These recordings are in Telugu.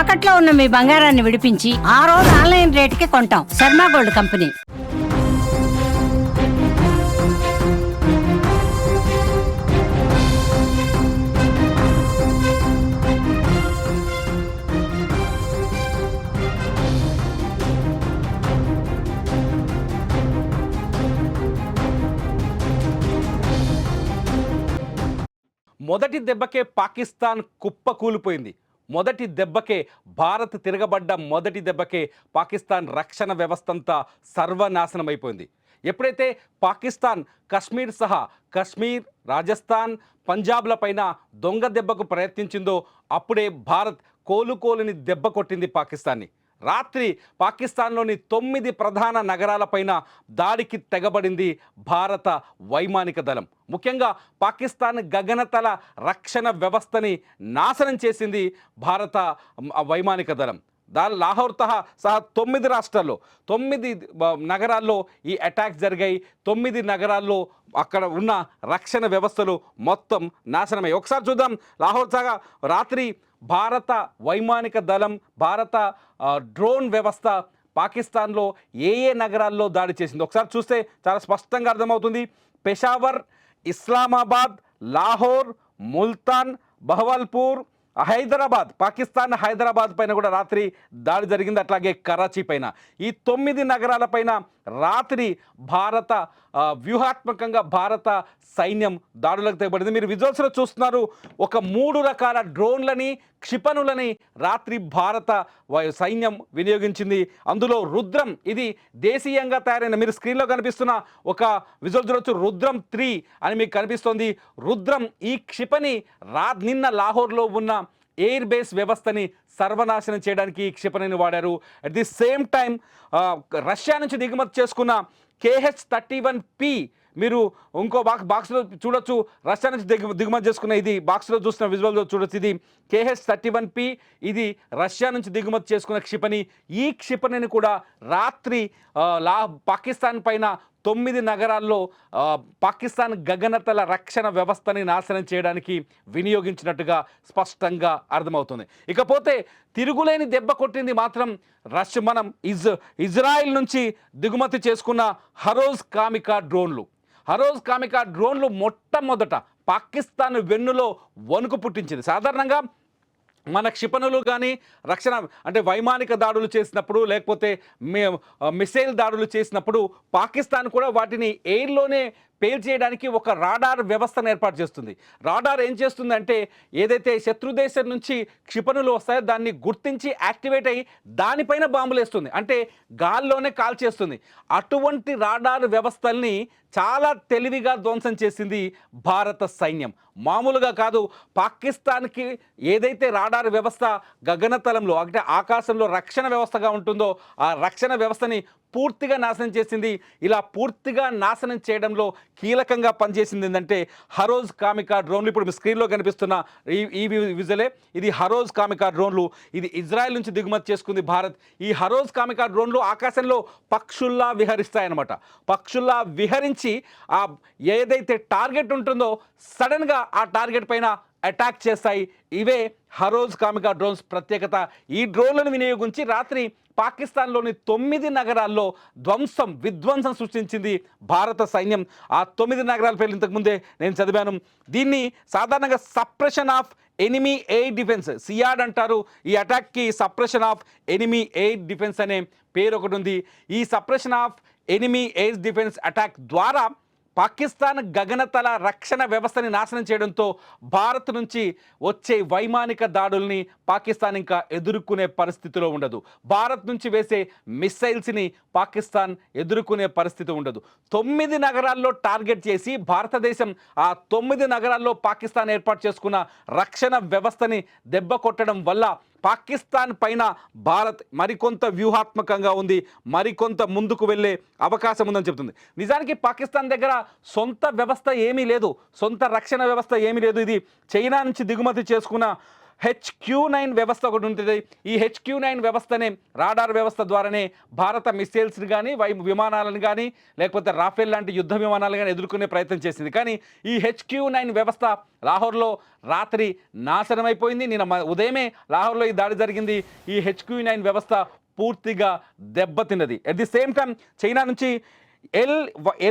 తాకట్లో ఉన్న మీ బంగారాన్ని విడిపించి ఆ రోజు ఆన్లైన్ రేటుకి కొంటాం. Sharma gold company. మొదటి దెబ్బకే పాకిస్తాన్ కుప్ప కూలిపోయింది మొదటి దెబ్బకే భారత్ తిరగబడ్డ మొదటి దెబ్బకే పాకిస్తాన్ రక్షణ వ్యవస్థ అంతా సర్వనాశనం అయిపోయింది ఎప్పుడైతే పాకిస్తాన్ కశ్మీర్ సహా కశ్మీర్ రాజస్థాన్ పంజాబ్ల పైన దొంగ దెబ్బకు ప్రయత్నించిందో అప్పుడే భారత్ కోలుకోలుని దెబ్బ కొట్టింది పాకిస్తాన్ని. రాత్రి పాకిస్తాన్లోని తొమ్మిది ప్రధాన నగరాలపైన దాడికి తెగబడింది భారత వైమానిక దళం. ముఖ్యంగా పాకిస్తాన్ గగనతల రక్షణ వ్యవస్థని నాశనం చేసింది భారత వైమానిక దళం. దా లాహోర్ తహా సహా తొమ్మిది రాష్ట్రాల్లో తొమ్మిది నగరాల్లో ఈ అటాక్ జరిగాయి. తొమ్మిది నగరాల్లో అక్కడ ఉన్న రక్షణ వ్యవస్థలు మొత్తం నాశనమయ్యాయి. ఒకసారి చూద్దాం లాహోర్ సహా రాత్రి భారత వైమానిక దళం భారత డ్రోన్ వ్యవస్థ పాకిస్తాన్లో ఏ ఏ నగరాల్లో దాడి చేసింది? ఒకసారి చూస్తే చాలా స్పష్టంగా అర్థమవుతుంది. పెషావర్ ఇస్లామాబాద్ లాహోర్ ముల్తాన్ బహవల్పూర్ హైదరాబాద్. పాకిస్తాన్ హైదరాబాద్ పైన కూడా రాత్రి దాడి జరిగింది. అట్లాగే కరాచీ పైన. ఈ తొమ్మిది నగరాల పైన రాత్రి భారత వ్యూహాత్మకంగా భారత సైన్యం దాడులకు తెగబడింది. మీరు విజువల్స్లో చూస్తున్నారు ఒక మూడు రకాల డ్రోన్లని క్షిపణులని రాత్రి భారత వై- సైన్యం వినియోగించింది. అందులో రుద్రం ఇది దేశీయంగా తయారైన మీరు స్క్రీన్లో కనిపిస్తున్న ఒక విజువల్ చూడొచ్చు. రుద్రం త్రీ అని మీకు కనిపిస్తోంది. రుద్రం ఈ క్షిపణి రా నిన్న లాహోర్లో ఉన్న ఎయిర్ బేస్ వ్యవస్థని సర్వనాశనం చేయడానికి ఈ క్షిపణిని వాడారు. At the same time Russia నుంచి దిగుమతి చేసుకున్న కేహెచ్ థర్టీ వన్ పి మీరు ఇంకో బాక్స్ బాక్స్లో చూడొచ్చు. రష్యా నుంచి దిగు దిగుమతి చేసుకున్న ఇది బాక్స్లో చూసిన విజువల్లో చూడొచ్చు ఇది. కేహెచ్ థర్టీ వన్ పి ఇది రష్యా నుంచి దిగుమతి చేసుకున్న క్షిపణి. ఈ క్షిపణిని కూడా రాత్రి లా పాకిస్తాన్ పైన తొమ్మిది నగరాల్లో పాకిస్తాన్ గగనతల రక్షణ వ్యవస్థని నాశనం చేయడానికి వినియోగించినట్టుగా స్పష్టంగా అర్థమవుతుంది. ఇకపోతే తిరుగులేని దెబ్బ కొట్టింది మాత్రం రష్ మనం ఇజ్ ఇజ్రాయిల్ నుంచి దిగుమతి చేసుకున్న హరోజ్ కామికా డ్రోన్లు. హరోజ్ కామికా డ్రోన్లు మొట్టమొదట పాకిస్తాన్ వెన్నులో వణుకు పుట్టించింది. సాధారణంగా మన క్షిపణులు కానీ రక్షణ అంటే వైమానిక దాడులు చేసినప్పుడు లేకపోతే మిసైల్ దాడులు చేసినప్పుడు పాకిస్తాన్ కూడా వాటిని ఎయిర్లోనే పేర్ చేయడానికి ఒక రాడార్ వ్యవస్థను ఏర్పాటు చేస్తుంది. రాడార్ ఏం చేస్తుందంటే ఏదైతే శత్రు దేశం నుంచి క్షిపణులు వస్తాయో దాన్ని గుర్తించి యాక్టివేట్ అయ్యి దానిపైన బాంబులు వేస్తుంది. అంటే గాల్లోనే కాల్ చేస్తుంది. అటువంటి రాడార్ వ్యవస్థల్ని చాలా తెలివిగా ధ్వంసం చేసింది భారత సైన్యం. మామూలుగా కాదు పాకిస్తాన్కి ఏదైతే రాడార్ వ్యవస్థ గగనతలంలో అంటే ఆకాశంలో రక్షణ వ్యవస్థగా ఉంటుందో ఆ రక్షణ వ్యవస్థని పూర్తిగా నాశనం చేసింది. ఇలా పూర్తిగా నాశనం చేయడంలో కీలకంగా పనిచేసింది ఏంటంటే హరోజ్ కామికా డ్రోన్లు. ఇప్పుడు మీ స్క్రీన్లో కనిపిస్తున్న ఈ విజులే ఇది హరోజ్ కామికా డ్రోన్లు. ఇది ఇజ్రాయెల్ నుంచి దిగుమతి చేసుకుంది భారత్. ఈ హరోజ్ కామికా డ్రోన్లు ఆకాశంలో పక్షుల్లా విహరిస్తాయన్నమాట. పక్షుల్లా విహరించి ఆ ఏదైతే టార్గెట్ ఉంటుందో సడన్గా ఆ టార్గెట్ పైన అటాక్ చేస్తాయి. ఇవే హరోజ్ కామికా డ్రోన్స్ ప్రత్యేకత. ఈ డ్రోన్లను వినియోగించి రాత్రి పాకిస్తాన్లోని తొమ్మిది నగరాల్లో ధ్వంసం విధ్వంసం సృష్టించింది భారత సైన్యం. ఆ తొమ్మిది నగరాల పేర్లు ఇంతకుముందే నేను చదివాను. దీన్ని సాధారణంగా suppression of enemy air defence SEAD అంటారు. ఈ అటాక్కి suppression of enemy air defence అనే పేరు ఒకటి ఉంది. ఈ suppression of enemy air defence attack ద్వారా పాకిస్తాన్ గగనతల రక్షణ వ్యవస్థని నాశనం చేయడంతో భారత్ నుంచి వచ్చే వైమానిక దాడుల్ని పాకిస్తాన్ ఇంకా ఎదుర్కొనే పరిస్థితిలో ఉండదు. భారత్ నుంచి వేసే మిస్సైల్స్ని పాకిస్తాన్ ఎదుర్కొనే పరిస్థితి ఉండదు. తొమ్మిది నగరాల్లో టార్గెట్ చేసి భారతదేశం ఆ తొమ్మిది నగరాల్లో పాకిస్తాన్ ఏర్పాటు చేసుకున్న రక్షణ వ్యవస్థని దెబ్బ కొట్టడం వల్ల పాకిస్తాన్ పైన భారత్ మరికొంత వ్యూహాత్మకంగా ఉంది మరికొంత ముందుకు వెళ్ళే అవకాశం ఉందని చెప్తుంది నిజానికి పాకిస్తాన్ దగ్గర సొంత వ్యవస్థ ఏమీ లేదు సొంత రక్షణ వ్యవస్థ ఏమీ లేదు. ఇది చైనా నుంచి దిగుమతి చేసుకున్న హెచ్క్యూ నైన్ వ్యవస్థ ఒకటి ఉంటుంది. ఈ హెచ్క్యూ నైన్ వ్యవస్థనే రాడార్ వ్యవస్థ ద్వారానే భారత మిసైల్స్ని కానీ వై విమానాలను కానీ లేకపోతే రాఫెల్ లాంటి యుద్ధ విమానాలు కానీ ఎదుర్కొనే ప్రయత్నం చేసింది. కానీ ఈ హెచ్క్యూ నైన్ వ్యవస్థ లాహోర్లో రాత్రి నాశనం అయిపోయింది నిన్న ఉదయమే లాహోర్లో ఈ దాడి జరిగింది. ఈ హెచ్క్యూ నైన్ వ్యవస్థ పూర్తిగా దెబ్బతిన్నది. At the same time China నుంచి L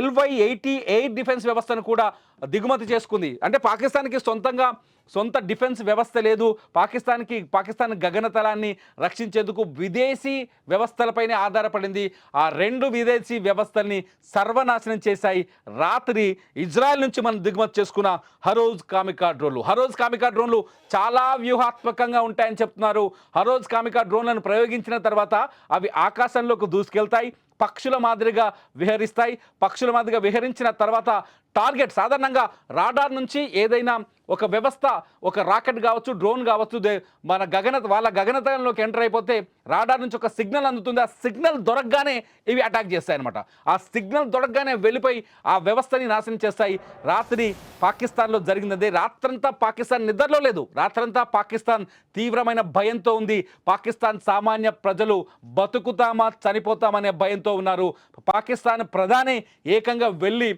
LY eighty eight defence వ్యవస్థను కూడా దిగుమతి చేసుకుంది. అంటే పాకిస్తాన్కి సొంతంగా సొంత డిఫెన్స్ వ్యవస్థ లేదు. పాకిస్తాన్కి పాకిస్తాన్ గగనతలాన్ని రక్షించేందుకు విదేశీ వ్యవస్థలపైనే ఆధారపడింది. ఆ రెండు విదేశీ వ్యవస్థల్ని సర్వనాశనం చేశాయి. రాత్రి ఇజ్రాయెల్ నుంచి మనం దిగుమతి చేసుకున్న హరోజ్ కామికా డ్రోన్లు. హరోజ్ కామికా డ్రోన్లు చాలా వ్యూహాత్మకంగా ఉంటాయని చెప్తున్నారు. హరోజ్ కామికా డ్రోన్లను ప్రయోగించిన తర్వాత అవి ఆకాశంలోకి దూసుకెళ్తాయి. పక్షుల మాదిరిగా విహరిస్తాయి. పక్షుల మాదిరిగా విహరించిన తర్వాత టార్గెట్ సాధారణంగా రాడార్ నుంచి ఏదైనా ఒక వ్యవస్థ ఒక రాకెట్ కావచ్చు డ్రోన్ కావచ్చు దే- మన గగన వాళ్ళ గగనతలంలోకి ఎంటర్ అయిపోతే రాడార్ నుంచి ఒక సిగ్నల్ అందుతుంది. ఆ సిగ్నల్ దొరకగానే ఇవి అటాక్ చేస్తాయి అనమాట ఆ సిగ్నల్ దొరకగానే వెళ్ళిపోయి ఆ వ్యవస్థని నాశనం చేస్తాయి. రాత్రి పాకిస్తాన్లో జరిగినదే రాత్రంతా పాకిస్తాన్ నిద్రలో లేదు. రాత్రంతా పాకిస్తాన్ తీవ్రమైన భయంతో ఉంది. పాకిస్తాన్ సామాన్య ప్రజలు బతుకుతామా చనిపోతామనే భయంతో ఉన్నారు. పాకిస్తాన్ ప్రధాని ఏకంగా వెళ్ళి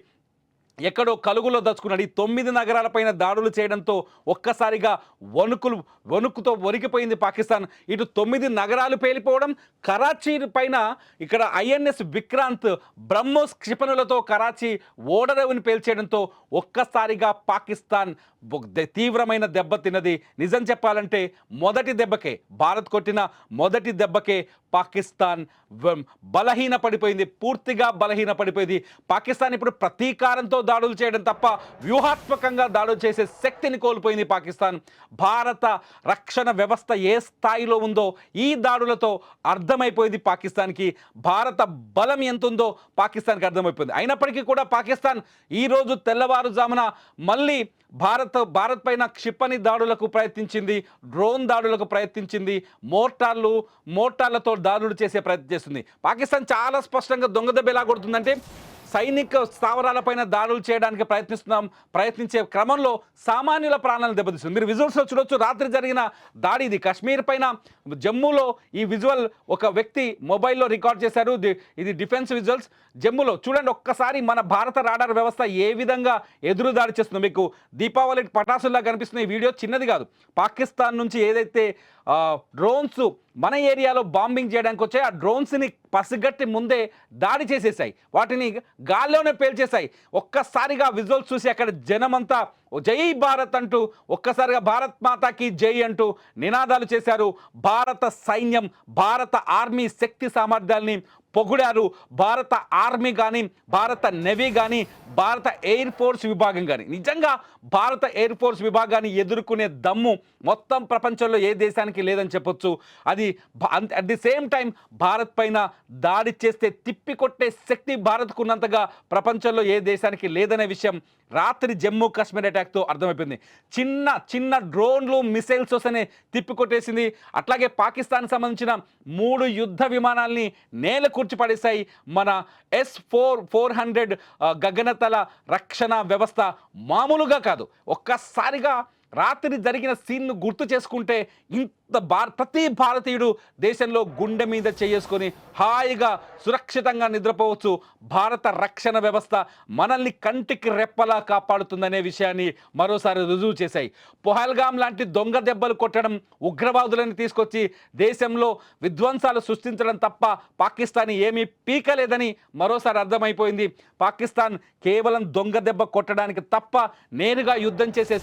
ఎక్కడో కలుగులో దచ్చుకున్నాడు ఈ తొమ్మిది నగరాలపైన దాడులు చేయడంతో ఒక్కసారిగా వణుకులు వణుకుతో వణికిపోయింది పాకిస్తాన్. ఇటు తొమ్మిది నగరాలు పేలిపోవడం కరాచీ పైన ఇక్కడ ఐఎన్ఎస్ విక్రాంత్ బ్రహ్మోస్ క్షిపణులతో కరాచీ ఓడరేవుని పేల్చేయడంతో ఒక్కసారిగా పాకిస్తాన్ దె- తీవ్రమైన దెబ్బ తిన్నది. నిజం చెప్పాలంటే మొదటి దెబ్బకే భారత్ కొట్టిన మొదటి దెబ్బకే పాకిస్తాన్ బలహీన పడిపోయింది పూర్తిగా బలహీన పడిపోయింది పాకిస్తాన్ ఇప్పుడు ప్రతీకారంతో దాడులు చేయడం తప్ప వ్యూహాత్మకంగా దాడులు చేసే శక్తిని కోల్పోయింది పాకిస్తాన్. భారత రక్షణ వ్యవస్థ ఏ స్థాయిలో ఉందో ఈ దాడులతో అర్థమైపోయింది పాకిస్తాన్కి. భారత బలం ఎంత ఉందో పాకిస్తాన్కి అర్థమైపోయింది. అయినప్పటికీ కూడా పాకిస్తాన్ ఈరోజు తెల్లవారుజామున మళ్ళీ భారత్ భారత్ పైన క్షిపణి దాడులకు ప్రయత్నించింది డ్రోన్ దాడులకు ప్రయత్నించింది మోటార్లు మోటార్లతో దాడులు చేసే ప్రయత్నం చేస్తుంది. పాకిస్తాన్ చాలా స్పష్టంగా దొంగదెబ్బ ఎలా కొడుతుందంటే సైనిక స్థావరాలపైన దాడులు చేయడానికి ప్రయత్నిస్తున్నాం. ప్రయత్నించే క్రమంలో సామాన్యుల ప్రాణాలను దెబ్బతీస్తుంది మీరు విజువల్స్లో చూడొచ్చు రాత్రి జరిగిన దాడి ఇది. కాశ్మీర్ పైన జమ్మూలో ఈ విజువల్ ఒక వ్యక్తి మొబైల్లో రికార్డ్ చేశారు. ఇది డిఫెన్స్ విజువల్స్. జమ్మూలో చూడండి ఒక్కసారి మన భారత రాడార్ వ్యవస్థ ఏ విధంగా ఎదురు దాడి చేస్తుందో. మీకు దీపావళి పటాసుల్లా కనిపిస్తున్న ఈ వీడియో చిన్నది కాదు. పాకిస్తాన్ నుంచి ఏదైతే డ్రోన్స్ మన ఏరియాలో బాంబింగ్ చేయడానికి వచ్చాయి. ఆ డ్రోన్స్ని పసిగట్టి ముందే దాడి చేసేసాయి. వాటిని గాల్లోనే పేల్చేశాయి. ఒక్కసారిగా విజువల్స్ చూసి అక్కడ జనమంతా జై భారత్ అంటూ ఒక్కసారిగా భారత్ మాతాకి జై అంటూ నినాదాలు చేశారు. భారత సైన్యం భారత ఆర్మీ శక్తి సామర్థ్యాల్ని పొగిడారు భారత ఆర్మీ కానీ భారత నెవీ కానీ భారత ఎయిర్ ఫోర్స్ విభాగం కానీ నిజంగా భారత ఎయిర్ ఫోర్స్ విభాగాన్ని ఎదుర్కొనే దమ్ము మొత్తం ప్రపంచంలో ఏ దేశానికి లేదని చెప్పొచ్చు. అది at the same time Bharat పైన దాడి చేస్తే తిప్పికొట్టే శక్తి భారత్కు ఉన్నంతగా ప్రపంచంలో ఏ దేశానికి లేదనే విషయం రాత్రి జమ్మూ కాశ్మీర్ అటాక్తో అర్థమైపోయింది. చిన్న చిన్న డ్రోన్లు మిసైల్స్ వస్తేనే తిప్పికొట్టేసింది అట్లాగే పాకిస్తాన్ సంబంధించిన మూడు యుద్ధ విమానాల్ని నేల కూర్చిపడేశాయి. మన ఎస్ ఫోర్ ఫోర్ హండ్రెడ్ గగనతల రక్షణ వ్యవస్థ మామూలుగా కాదు. ఒక్కసారిగా రాత్రి జరిగిన సీన్ను గుర్తు చేసుకుంటే ఇంత ప్రతి భారతీయుడు దేశంలో గుండె మీద చేసుకొని హాయిగా సురక్షితంగా నిద్రపోవచ్చు. భారత రక్షణ వ్యవస్థ మనల్ని కంటికి రెప్పలా కాపాడుతుందనే విషయాన్ని మరోసారి రుజువు చేశాయి. పొహల్గాం లాంటి దొంగ దెబ్బలు కొట్టడం ఉగ్రవాదులను తీసుకొచ్చి దేశంలో విధ్వంసాలు సృష్టించడం తప్ప పాకిస్తాన్ ఏమీ పీకలేదని మరోసారి అర్థమైపోయింది. పాకిస్తాన్ కేవలం దొంగ దెబ్బ కొట్టడానికి తప్ప నేరుగా యుద్ధం చేసే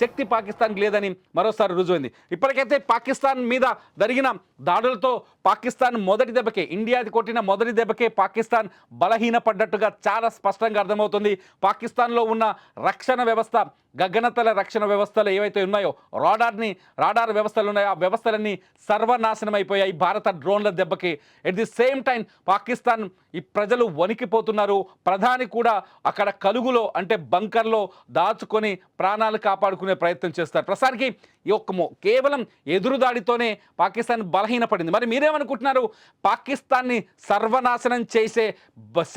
శక్తి పాకిస్తాన్కి లేదని మరోసారి రుజువైంది. ఇప్పటికైతే పాకిస్తాన్ పాకిస్తాన్ మీద జరిగిన దాడులతో పాకిస్తాన్ మొదటి దెబ్బకే ఇండియాది కొట్టిన మొదటి దెబ్బకే పాకిస్తాన్ బలహీనపడ్డట్టుగా చాలా స్పష్టంగా అర్థమవుతుంది. పాకిస్తాన్లో ఉన్న రక్షణ వ్యవస్థ గగనతల రక్షణ వ్యవస్థలు ఏవైతే ఉన్నాయో రాడార్ని రాడార్ వ్యవస్థలు ఉన్నాయో ఆ వ్యవస్థలన్నీ సర్వనాశనం అయిపోయాయి భారత డ్రోన్ల దెబ్బకి. At the same time Pakistan ఈ ప్రజలు వణికిపోతున్నారు. ప్రధాని కూడా అక్కడ కలుగులో అంటే బంకర్లో దాచుకొని ప్రాణాలు కాపాడుకునే ప్రయత్నం చేస్తారు. ప్రస్తుతానికి ఈ ఒక్క కేవలం ఎదురుదాడితోనే పాకిస్తాన్ బలహీనపడింది. మరి మీరేమనుకుంటున్నారు? పాకిస్తాన్ని సర్వనాశనం చేసే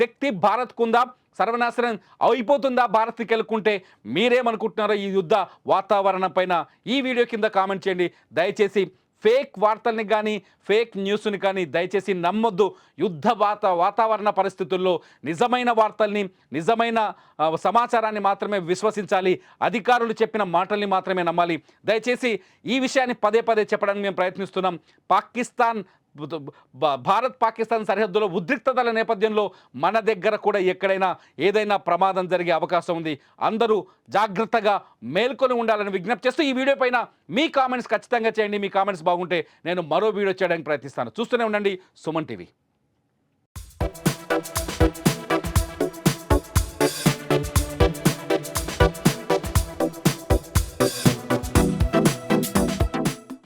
శక్తి భారత్కుందా? సర్వనాశనం అయిపోతుందా? భారత్కి వెళ్ళుకుంటే మీరేమనుకుంటున్నారో ఈ యుద్ధ వాతావరణం పైన ఈ వీడియో కింద కామెంట్ చేయండి. దయచేసి ఫేక్ వార్తల్ని కానీ ఫేక్ న్యూస్ని కానీ దయచేసి నమ్మొద్దు. యుద్ధ వాత వాతావరణ పరిస్థితుల్లో నిజమైన వార్తల్ని నిజమైన సమాచారాన్ని మాత్రమే విశ్వసించాలి. అధికారులు చెప్పిన మాటల్ని మాత్రమే నమ్మాలి. దయచేసి ఈ విషయాన్ని పదే పదే చెప్పడానికి మేము ప్రయత్నిస్తున్నాం. పాకిస్తాన్ భారత్ పాకిస్తాన్ సరిహద్దులో ఉద్రిక్తతల నేపథ్యంలో మన దగ్గర కూడా ఎక్కడైనా ఏదైనా ప్రమాదం జరిగే అవకాశం ఉంది. అందరూ జాగ్రత్తగా మేల్కొని ఉండాలని విజ్ఞప్తి చేస్తూ ఈ వీడియో పైన మీ కామెంట్స్ ఖచ్చితంగా చేయండి. మీ కామెంట్స్ బాగుంటే నేను మరో వీడియో చేయడానికి ప్రయత్నిస్తాను. చూస్తూనే ఉండండి సుమన్ టీవీ.